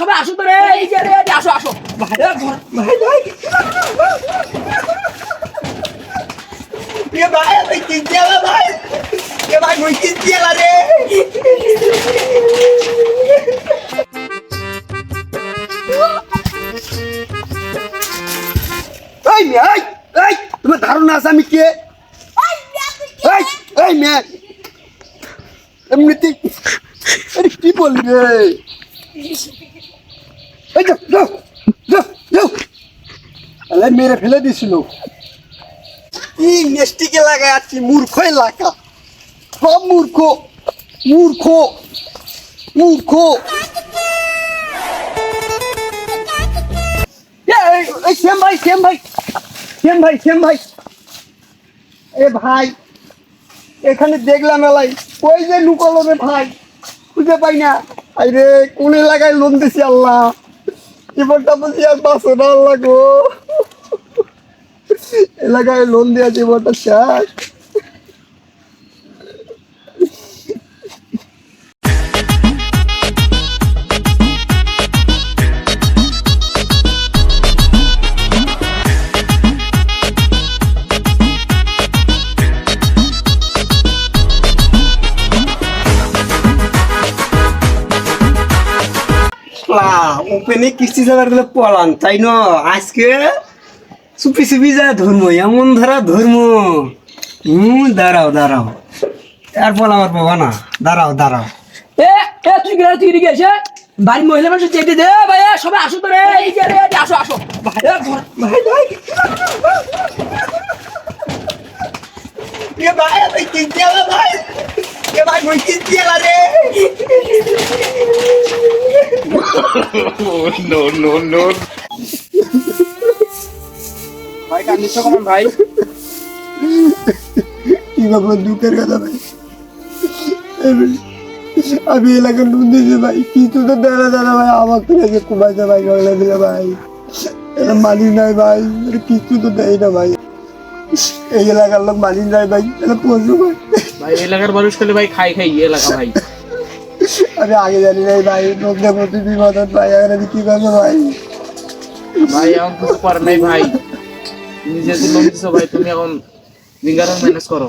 সবাই আসো তো রে এই যে রে আসো আসো। ভাই ভাই ভাই আমি কিনতে এলা ভাই। এ ভাই মুই কিনতে এলা রে। এই মেয়ে এই এই তোমার ধারণা আছে আমি কে? এই এমনিতে আরে কি বললি রে? এই যাও যাও যাও যাও আলে মেরে ফেলে দিছিল। কি নেস্টিকে লাগায় আছি মূর্খ এলাকা সব মূর্খ মূর্খ মূর্খ। এই শ্যাম ভাই শ্যাম ভাই শ্যাম ভাই শ্যাম ভাই। এ ভাই এখানে দেখলাম এলাই ওই যে লুকালো রে ভাই খুঁজে পাই না। আরে কোন এলাকায় লোন দিছি আল্লাহ। জীবনটা বুঝি আর বাঁচো না আল্লাহ গো এলাকায় লোন দেওয়া জীবনটা শেষ। ওপেনে কিস্তি যাবার গেলে পলান তাই ন? আজকে চুপি চুপি যায় ধর্ম এমন ধরা ধর্ম হুম দাঁড়াও দাঁড়াও। এরপর আমার বাবা না। দাঁড়াও দাঁড়াও। এ এ তুই গেলে তুই এসে বাড়ির মহিলা মানুষ চেটে দে ভাই সবাই আসো তো রে আসো আসো। ভাই ভাই ভাই এ ভাই আমি কিনতে এলা ভাই এ ভাই মুই কিনতে এলা রে ভাই কান্দিস কেমন ভাই? কি বাবা দুঃখের কথা ভাই? আমি- এলাকার লোন দিয়েছি ভাই কিছু তো দেনা দেনা ভাই আমার তো রেখে কুমাইছে ভাই গলা দিলে ভাই। এটা মালিক নাই ভাই কিছু তো দেয় না ভাই। এই এলাকার লোক মালিক নাই ভাই এটা পশু ভাই। ভাই এলাকার মানুষ খেলে ভাই খাই খাই এলাকা ভাই। আমি আগে জানি নাই ভাই লোক প্রতি বিপদ ভাই এখন কি করব ভাই। ভাই, এখন কিছু পার নাই ভাই। তুমি যেহেতু লোন দিছো ভাই, তুমি এখন জিঙ্গারন ম্যানেজ করো।